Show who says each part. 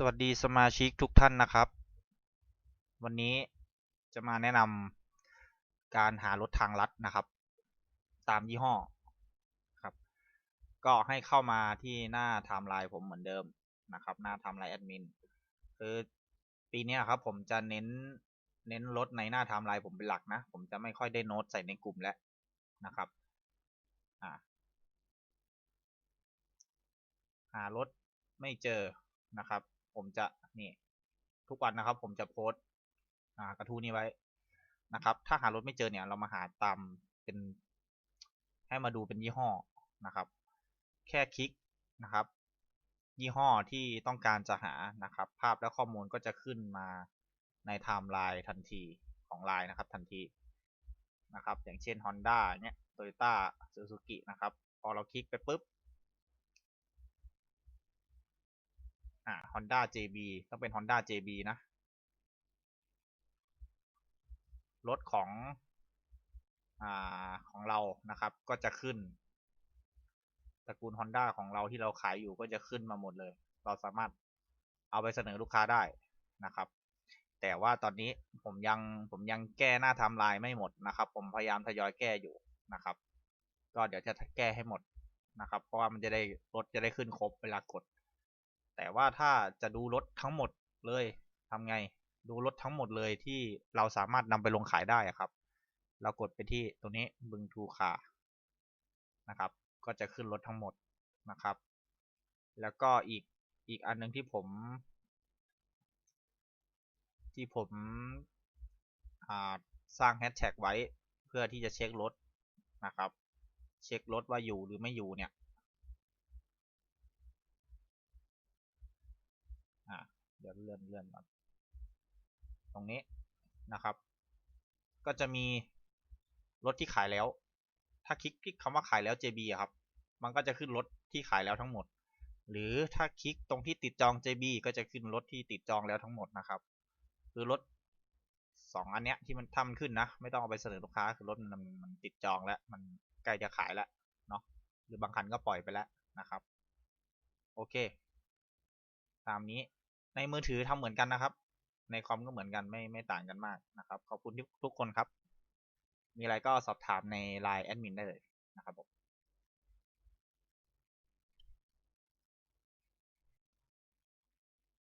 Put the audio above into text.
Speaker 1: สวัสดีสมาชิกทุกท่านนะครับ วันนี้จะมาแนะนำการหารถทางลัดนะครับ ตามยี่ห้อครับ ก็ให้เข้ามาที่หน้าไทม์ไลน์ผมเหมือนเดิมนะครับ หน้าไทม์ไลน์แอดมินคือปีนี้ครับผมจะเน้นเน้นรถในหน้าไทม์ไลน์ผมเป็นหลักนะ ผมจะไม่ค่อยได้โน้ตใส่ในกลุ่มแล้วนะครับอ่าหารถไม่เจอนะครับ ผมจะนี่ทุกวันนะครับ ผมจะโพสต์อ่ากระทู้นี้ไว้นะครับ ถ้าหารถไม่เจอเนี่ย เรามาหาตามเป็น ให้มาดูเป็นยี่ห้อนะครับ แค่คลิกนะครับ ยี่ห้อที่ต้องการจะหานะครับ ภาพและข้อมูลก็จะขึ้นมาในไทม์ไลน์ทันทีของไลน์นะครับทันทีนะครับ อย่างเช่น Honda เนี่ย Toyota Suzuki นะครับ พอเราคลิกไปปุ๊บ อ่า Honda JB ต้องเป็น Honda JB นะ รถของ อ่า ของเรานะครับ ก็จะขึ้น ตระกูล Honda ของเราที่เราขายอยู่ก็จะขึ้นมาหมดเลย เราสามารถเอาไปเสนอลูกค้าได้นะครับ แต่ว่าตอนนี้ผมยังผมยังแก้หน้าทม์ไลน์ไม่หมดนะครับ ผมพยายามทยอยแก้อยู่นะครับ ก็เดี๋ยวจะแก้ให้หมดนะครับ เพราะว่ามันจะได้รถจะได้ขึ้นครบเวลากด แต่ว่าถ้าจะดูรถทั้งหมดเลยทำไง ดูรถทั้งหมดเลยที่เราสามารถนำไปลงขายได้ครับ เรากดไปที่ตรงนี้บึงทูคานะครับ ก็จะขึ้นรถทั้งหมดนะครับ แล้วก็อีกอีกอันหนึงที่ผม ที่ผมสร้างแฮชแท็กไว้เพื่อที่จะเช็ครถนะครับ เช็ครถว่าอยู่หรือไม่อยู่เนี่ย อ่า เดี๋ยวเลื่อนเลื่อนก่อนตรงนี้นะครับ ก็จะมีรถที่ขายแล้ว ถ้าคลิกคลิกคำว่าขายแล้ว JB ครับ มันก็จะขึ้นรถที่ขายแล้วทั้งหมด หรือถ้าคลิกตรงที่ติดจอง JB ก็จะขึ้นรถที่ติดจองแล้วทั้งหมดนะครับ คือรถสองอันเนี้ยที่มันทำขึ้นนะ ไม่ต้องเอาไปเสนอลูกค้าคือรถมันมันติดจองแล้วมันใกล้จะขายแล้วเนาะหรือบางคันก็ปล่อยไปแล้วนะครับ โอเค ตามนี้ ในมือถือทำเหมือนกันนะครับ ในคอมก็เหมือนกันไม่ไม่ต่างกันมากนะครับ ขอบคุณทุกทุกคนครับ มีอะไรก็สอบถามในไลน์แอดมินได้เลยนะครับผม